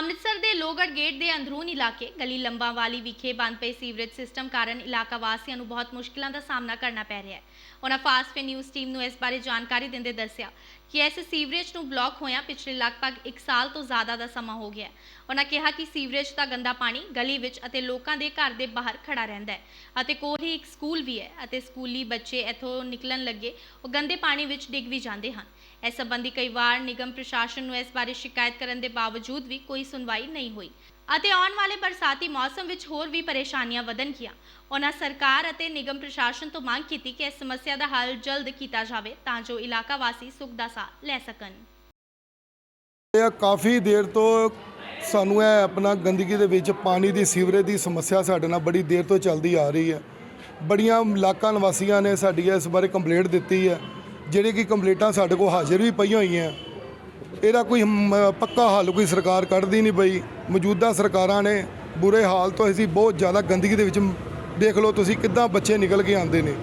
ਅੰਮ੍ਰਿਤਸਰ ਦੇ ਲੋਗੜ ਗੇਟ ਦੇ ਅੰਦਰੂਨ ਇਲਾਕੇ, ਗਲੀ ਲੰਬਾ ਵਾਲੀ ਵਿਖੇ ਬੰਦ ਪਏ ਸੀਵਰੇਜ ਸਿਸਟਮ ਕਾਰਨ ਇਲਾਕਾ ਵਾਸੀਆਂ ਨੂੰ ਬਹੁਤ ਮੁਸ਼ਕਲਾਂ ਦਾ ਸਾਹਮਣਾ ਕਰਨਾ ਪੈ ਰਿਹਾ ਹੈ। ਉਹਨਾਂ ਫਾਸਟ ਫੇ ਨਿਊਜ਼ ਟੀਮ ਨੂੰ ਇਸ ਬਾਰੇ ਜਾਣਕਾਰੀ ਦਿੰਦੇ ਦੱਸਿਆ ਕਿ ਇਸ ਸੀਵਰੇਜ ਨੂੰ ਬਲੌਕ ਹੋਇਆ ਪਿਛਲੇ ਲਗਭਗ 1 ਸਾਲ ਤੋਂ ਜ਼ਿਆਦਾ ਦਾ ਸਮਾਂ ਹੋ ਗਿਆ ਉਹਨਾਂ ਕਿਹਾ ਕਿ ਸੀਵਰੇਜ ਦਾ ਗੰਦਾ ਪਾਣੀ ਗਲੀ ਵਿੱਚ ਅਤੇ ਲੋਕਾਂ ਦੇ ਘਰ ਦੇ ਬਾਹਰ ਖੜਾ ਰਹਿੰਦਾ ਹੈ ਅਤੇ ਕੋਲ ਹੀ ਇੱਕ ਸਕੂਲ ਵੀ ਹੈ ਅਤੇ ਸਕੂਲੀ ਬੱਚੇ ਇੱਥੋਂ ਨਿਕਲਣ ਲੱਗੇ, ਉਹ ਗੰਦੇ ਪਾਣੀ ਵਿੱਚ ਡਿੱਗ ਵੀ ਜਾਂਦੇ ਹਨ। ਇਸ ਸੰਬੰਧੀ ਕਈ ਵਾਰ ਨਿਗਮ ਪ੍ਰਸ਼ਾਸਨ ਨੂੰ ਇਸ ਬਾਰੇ ਸ਼ਿਕਾਇਤ ਕਰਨ ਦੇ ਬਾਵਜੂਦ ਵੀ ਕੋਈ ਸੁਣਵਾਈ ਨਹੀਂ ਹੋਈ। ਅਤੇ ਆਉਣ ਵਾਲੇ ਬਰਸਾਤੀ ਮੌਸਮ ਵਿੱਚ ਹੋਰ ਵੀ ਪਰੇਸ਼ਾਨੀਆਂ ਵਧਣਗੀਆਂ। ਉਹਨਾਂ ਸਰਕਾਰ ਅਤੇ ਨਿਗਮ ਪ੍ਰਸ਼ਾਸਨ ਤੋਂ ਮੰਗ ਕੀਤੀ ਕਿ ਇਸ ਸਮੱਸਿਆ ਦਾ ਹੱਲ ਜਲਦ ਕੀਤਾ ਜਾਵੇ ਤਾਂ ਜੋ ਇਲਾਕਾ ਵਾਸੀ ਸੁੱਖ ਦਾ ਸਾਹ ਲੈ ਸਕਣ। ਇਹ ਕਾਫੀ ਦੇਰ ਤੋਂ ਸਾਨੂੰ ਇਹ ਆਪਣਾ ਗੰਦਗੀ ਦੇ ਵਿੱਚ, ਪਾਣੀ ਦੀ, ਸੀਵਰੇਜ ਦੀ ਸਮੱਸਿਆ ਸਾਡੇ ਨਾਲ ਬੜੀ ਦੇਰ ਤੋਂ ਚੱਲਦੀ ਆ ਰਹੀ ਹੈ। ਬੜੀਆਂ ਇਲਾਕਾ ਨਿਵਾਸੀਆਂ ਨੇ ਸਾਡੀ ਇਸ ਬਾਰੇ ਕੰਪਲੇਂਟ ਦਿੱਤੀ ਹੈ। ਜਿਹੜੇ ਕਿ ਕੰਪਲੇਂਟਾਂ ਸਾਡੇ ਕੋਲ ਹਾਜ਼ਰ ਵੀ ਪਈਆਂ ਹੋਈਆਂ। ਇਹਦਾ ਕੋਈ ਪੱਕਾ ਹੱਲ ਕੋਈ ਸਰਕਾਰ ਕੱਢਦੀ ਨਹੀਂ ਪਈ। ਮੌਜੂਦਾ ਸਰਕਾਰਾਂ ਨੇ ਬੁਰੇ ਹਾਲ ਤੋਂ ਅਸੀਂ ਬਹੁਤ ਜ਼ਿਆਦਾ ਗੰਦਗੀ ਦੇ ਵਿੱਚ ਦੇਖ ਲਓ ਤੁਸੀਂ ਕਿੱਦਾਂ ਬੱਚੇ ਨਿਕਲ ਕੇ ਆਉਂਦੇ ਨੇ।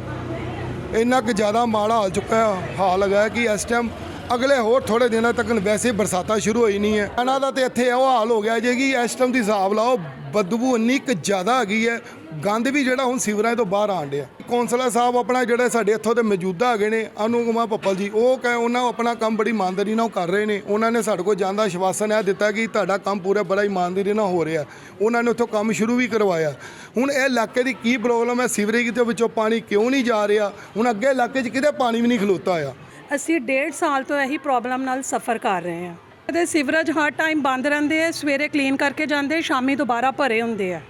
ਇੰਨਾ ਕੁ ਜ਼ਿਆਦਾ ਮਾੜਾ ਹਾਲ ਚੁੱਕਾ ਹਾਲ ਹੈਗਾ ਕਿ ਇਸ ਟਾਈਮ ਅਗਲੇ ਹੋਰ ਥੋੜੇ ਦਿਨਾਂ ਤੱਕ ਵੈਸੇ ਬਰਸਾਤਾਂ ਸ਼ੁਰੂ ਹੋਈ ਨਹੀਂ ਹੈ। ਇਹਨਾਂ ਦਾ ਤੇ ਇੱਥੇ ਉਹ ਹਾਲ ਹੋ ਗਿਆ ਜੇ ਕਿ ਇਸ ਟਾਈਮ ਦੀ ਹਿਸਾਬ ਲਾਓ, ਬਦਬੂ ਇੰਨੀ ਕੁ ਜ਼ਿਆਦਾ ਹੈਗੀ ਹੈ, ਗੰਦ ਵੀ ਜਿਹੜਾ ਹੁਣ ਸਿਵਰਾਂ ਤੋਂ ਬਾਹਰ ਆਣ ਡਿਆ। ਕੌਂਸਲਰ ਸਾਹਿਬ ਆਪਣਾ ਜਿਹੜੇ ਸਾਡੇ ਇੱਥੋਂ ਦੇ ਮੌਜੂਦਾ ਹੈਗੇ ਨੇ ਅਨੂ ਕੁਮਾਰ ਪੱਪਲ ਜੀ, ਉਹ ਕਹੇ ਉਹਨਾਂ ਆਪਣਾ ਕੰਮ ਬੜੀ ਇਮਾਨਦਾਰੀ ਨਾਲ ਕਰ ਰਹੇ ਨੇ। ਉਹਨਾਂ ਨੇ ਸਾਡੇ ਕੋਲ ਜਾਂਦਾ ਆਸ਼ਵਾਸਨ ਇਹ ਦਿੱਤਾ ਕਿ ਤੁਹਾਡਾ ਕੰਮ ਪੂਰਾ ਬੜਾ ਇਮਾਨਦਾਰੀ ਨਾਲ ਹੋ ਰਿਹਾ। ਉਹਨਾਂ ਨੇ ਉੱਥੋਂ ਕੰਮ ਸ਼ੁਰੂ ਵੀ ਕਰਵਾਇਆ। ਹੁਣ ਇਹ ਇਲਾਕੇ ਦੀ ਕੀ ਪ੍ਰੋਬਲਮ ਹੈ? ਸਿਵਰੇਜ ਦੇ ਵਿੱਚੋਂ ਪਾਣੀ ਕਿਉਂ ਨਹੀਂ ਜਾ ਰਿਹਾ? ਹੁਣ ਅੱਗੇ ਇਲਾਕੇ 'ਚ ਕਿਤੇ ਪਾਣੀ ਵੀ ਨਹੀਂ ਖਲੋਤਾ ਆ ਅਸੀਂ ਡੇਢ ਸਾਲ ਤੋਂ ਇਹੀ ਪ੍ਰੋਬਲਮ ਨਾਲ ਸਫਰ ਕਰ ਰਹੇ ਹਾਂ। ਇਹਦੇ ਸੀਵਰੇਜ ਹਰ ਟਾਈਮ ਬੰਦ ਰਹਿੰਦੇ ਆ ਸਵੇਰੇ ਕਲੀਨ ਕਰਕੇ ਜਾਂਦੇ ਸ਼ਾਮੀ ਦੁਬਾਰਾ ਭਰੇ ਹੁੰਦੇ ਆ।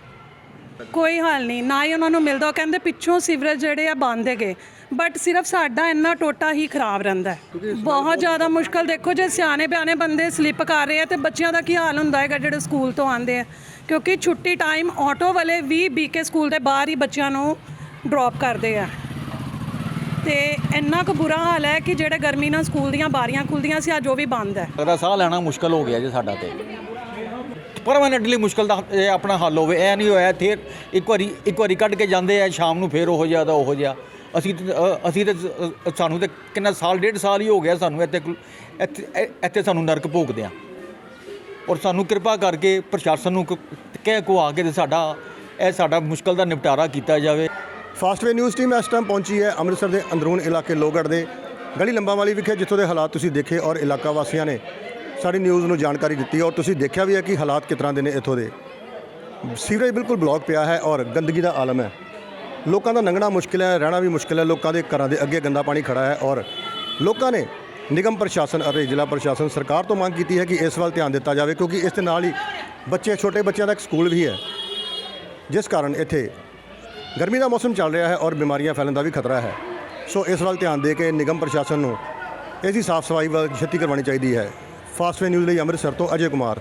ਕੋਈ ਹੱਲ ਨਹੀਂ ਨਾ ਹੀ ਉਹਨਾਂ ਨੂੰ ਮਿਲਦਾ ਉਹ ਕਹਿੰਦੇ ਪਿੱਛੋਂ ਸੀਵਰੇਜ ਜਿਹੜੇ ਆ ਬੰਦ ਹੈਗੇ। ਬਟ ਸਿਰਫ ਸਾਡਾ ਇੰਨਾ ਟੋਟਾ ਹੀ ਖਰਾਬ ਰਹਿੰਦਾ ਹੈ। ਬਹੁਤ ਜ਼ਿਆਦਾ ਮੁਸ਼ਕਲ ਦੇਖੋ ਜੇ ਸਿਆਣੇ ਬਿਆਣੇ ਬੰਦੇ ਸਲਿੱਪ ਕਰ ਰਹੇ ਆ ਤੇ ਬੱਚਿਆਂ ਦਾ ਕੀ ਹਾਲ ਹੁੰਦਾ ਹੈਗਾ ਜਿਹੜੇ ਸਕੂਲ ਤੋਂ ਆਉਂਦੇ ਆ। ਕਿਉਂਕਿ ਛੁੱਟੀ ਟਾਈਮ ਆਟੋ ਵਾਲੇ ਵੀ ਬੀਕੇ ਸਕੂਲ ਦੇ ਬਾਹਰ ਹੀ ਬੱਚਿਆਂ ਨੂੰ ਡ੍ਰੌਪ ਕਰਦੇ ਆ। ਤੇ ਇੰਨਾ ਕੁ ਬੁਰਾ ਹਾਲ ਹੈ ਕਿ ਜਿਹੜੇ ਗਰਮੀ ਨਾਲ ਸਕੂਲ ਦੀਆਂ ਬਾਰੀਆਂ ਖੁੱਲਦੀਆਂ ਸੀ, ਅੱਜ ਉਹ ਵੀ ਬੰਦ ਹੈ। ਲੱਗਦਾ ਸਾਹ ਲੈਣਾ ਮੁਸ਼ਕਲ ਹੋ ਗਿਆ ਜੀ ਸਾਡਾ ਤੇ। ਪਰਮਾਨੈਂਟਲੀ ਮੁਸ਼ਕਲ ਦਾ ਇਹ ਆਪਣਾ ਹੱਲ ਹੋਵੇ, ਇਹ ਨਹੀਂ ਹੋਇਆ, ਇੱਥੇ ਇੱਕ ਵਾਰੀ ਇੱਕ ਵਾਰੀ ਕੱਢ ਕੇ ਜਾਂਦੇ ਆ, ਸ਼ਾਮ ਨੂੰ ਫੇਰ ਉਹ ਜਿਹਾ ਦਾ ਉਹ ਜਿਹਾ। ਅਸੀਂ ਅਸੀਂ ਤੇ ਸਾਨੂੰ ਤੇ ਕਿੰਨਾ ਸਾਲ, ਡੇਢ ਸਾਲ ਹੀ ਹੋ ਗਿਆ ਸਾਨੂੰ ਇੱਥੇ ਇੱਥੇ ਇੱਥੇ ਸਾਨੂੰ ਨਰਕ ਭੋਗਦੇ ਆ। ਔਰ ਸਾਨੂੰ ਕਿਰਪਾ ਕਰਕੇ ਪ੍ਰਸ਼ਾਸਨ ਨੂੰ ਕ- ਕਹਿ ਕੋ ਆ ਕੇ ਤੇ ਸਾਡਾ, ਇਹ ਸਾਡਾ ਮੁਸ਼ਕਲ ਦਾ ਨਿਪਟਾਰਾ ਕੀਤਾ ਜਾਵੇ। ਫਾਸਟਵੇ ਨਿਊਜ਼ ਟੀਮ ਇਸ ਟਾਈਮ ਪਹੁੰਚੀ ਹੈ ਅੰਮ੍ਰਿਤਸਰ ਦੇ ਅੰਦਰੂਨ ਇਲਾਕੇ ਲੋਗੜ ਦੇ ਗਲੀ ਲੰਬਾ ਵਾਲੀ ਵਿਖੇ, ਜਿੱਥੋਂ ਦੇ ਹਾਲਾਤ ਤੁਸੀਂ ਦੇਖੇ ਔਰ ਇਲਾਕਾ ਵਾਸੀਆਂ ਨੇ ਸਾਡੀ ਨਿਊਜ਼ ਨੂੰ ਜਾਣਕਾਰੀ ਦਿੱਤੀ ਔਰ ਤੁਸੀਂ ਦੇਖਿਆ ਵੀ ਹੈ ਕਿ ਹਾਲਾਤ ਕਿਸ ਤਰ੍ਹਾਂ ਦੇ ਨੇ ਇੱਥੋਂ ਦੇ। ਸੀਵਰੇਜ ਬਿਲਕੁਲ ਬਲੌਕ ਪਿਆ ਹੈ ਔਰ ਗੰਦਗੀ ਦਾ ਆਲਮ ਹੈ। ਲੋਕਾਂ ਦਾ ਲੰਘਣਾ ਮੁਸ਼ਕਿਲ ਹੈ, ਰਹਿਣਾ ਵੀ ਮੁਸ਼ਕਿਲ ਹੈ, ਲੋਕਾਂ ਦੇ ਘਰਾਂ ਦੇ ਅੱਗੇ ਗੰਦਾ ਪਾਣੀ ਖੜਾ ਹੈ ਔਰ ਲੋਕਾਂ ਨੇ ਨਿਗਮ ਪ੍ਰਸ਼ਾਸਨ ਅਤੇ ਜ਼ਿਲ੍ਹਾ ਪ੍ਰਸ਼ਾਸਨ ਸਰਕਾਰ ਤੋਂ ਮੰਗ ਕੀਤੀ ਹੈ ਕਿ ਇਸ ਵੱਲ ਧਿਆਨ ਦਿੱਤਾ ਜਾਵੇ ਕਿਉਂਕਿ ਇਸ ਦੇ ਨਾਲ ਹੀ ਬੱਚੇ, ਛੋਟੇ ਬੱਚਿਆਂ ਦਾ ਇੱਕ ਸਕੂਲ ਵੀ ਹੈ। ਜਿਸ ਕਾਰਨ ਇੱਥੇ ਗਰਮੀ ਦਾ ਮੌਸਮ ਚੱਲ ਰਿਹਾ ਹੈ ਔਰ ਬਿਮਾਰੀਆਂ ਫੈਲਣ ਦਾ ਵੀ ਖਤਰਾ ਹੈ। ਸੋ ਇਸ ਵੱਲ ਧਿਆਨ ਦੇ ਕੇ ਨਿਗਮ ਪ੍ਰਸ਼ਾਸਨ ਨੂੰ ਇਸ ਦੀ ਸਾਫ਼ ਸਫ਼ਾਈ ਵੱਲ ਛੇਤੀ ਕਰਵਾਉਣੀ ਚਾਹੀਦੀ ਹੈ। ਫਾਸਟਵੇ ਨਿਊਜ਼ ਲਈ ਅੰਮ੍ਰਿਤਸਰ ਤੋਂ ਅਜੇ ਕੁਮਾਰ।